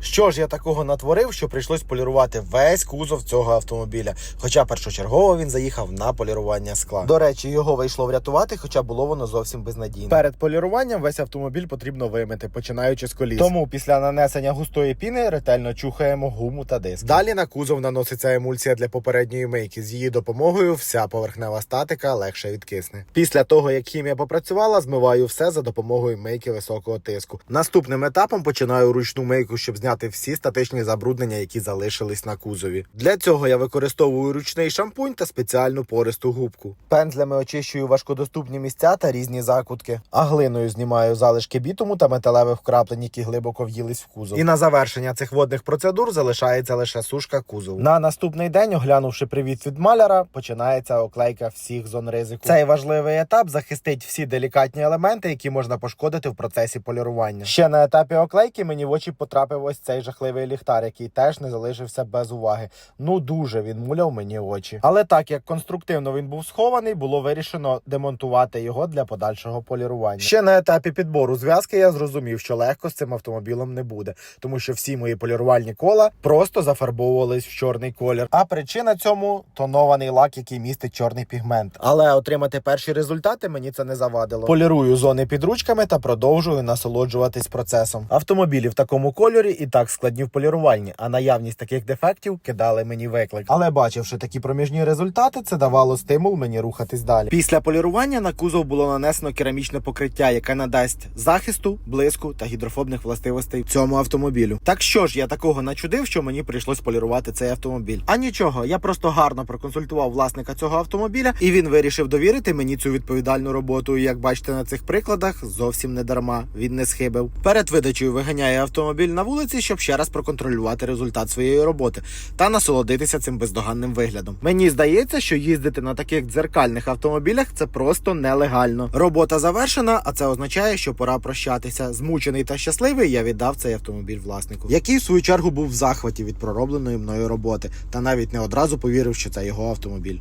Що ж я такого натворив, що прийшлось полірувати весь кузов цього автомобіля. Хоча першочергово він заїхав на полірування скла. До речі, його вийшло врятувати, хоча було воно зовсім безнадійно. Перед поліруванням весь автомобіль потрібно вимити, починаючи з коліс. Тому після нанесення густої піни ретельно чухаємо гуму та диск. Далі на кузов наноситься емульсія для попередньої мийки. З її допомогою вся поверхнева статика легше відкисне. Після того, як хімія попрацювала, змиваю все за допомогою мийки високого тиску. Наступним етапом починаю ручну мийку, щоб зняти всі статичні забруднення, які залишились на кузові. Для цього я використовую ручний шампунь та спеціальну пористу губку. Пензлями очищую важкодоступні місця та різні закутки, а глиною знімаю залишки бітуму та металевих вкраплень, які глибоко в'їлись в кузов. І на завершення цих водних процедур залишається лише сушка кузову. На наступний день, оглянувши привіт від маляра, починається оклейка всіх зон ризику. Цей важливий етап захистить всі делікатні елементи, які можна пошкодити в процесі полірування. Ще на етапі оклейки мені в очі потрапив ось цей жахливий ліхтар, який теж не залишився без уваги. Ну дуже він муляв мені очі. Але так як конструктивно він був схований, було вирішено демонтувати його для подальшого полірування. Ще на етапі підбору зв'язки я зрозумів, що легко з цим автомобілем не буде, тому що всі мої полірувальні кола просто зафарбовувались в чорний колір. А причина цьому тонований лак, який містить чорний пігмент. Але отримати перші результати мені це не завадило. Полірую зони під ручками та продовжую насолоджуватись процесом. Автомобілі в такому кольорі і так складні в поліруванні, а наявність таких дефектів кидали мені виклик. Але бачивши такі проміжні результати, це давало стимул мені рухатись далі. Після полірування на кузов було нанесено керамічне покриття, яке надасть захисту, блиску та гідрофобних властивостей цьому автомобілю. Так що ж я такого начудив, що мені прийшлось полірувати цей автомобіль? А нічого, я просто гарно проконсультував власника цього автомобіля, і він вирішив довірити мені цю відповідальну роботу. І як бачите на цих прикладах, зовсім не дарма. Він не схибив. Перед видачею виганяє автомобіль на вулиці, щоб ще раз проконтролювати результат своєї роботи та насолодитися цим бездоганним виглядом. Мені здається, що їздити на таких дзеркальних автомобілях це просто нелегально. Робота завершена, а це означає, що пора прощатися. Змучений та щасливий я віддав цей автомобіль власнику, який в свою чергу був в захваті від проробленої мною роботи, та навіть не одразу повірив, що це його автомобіль.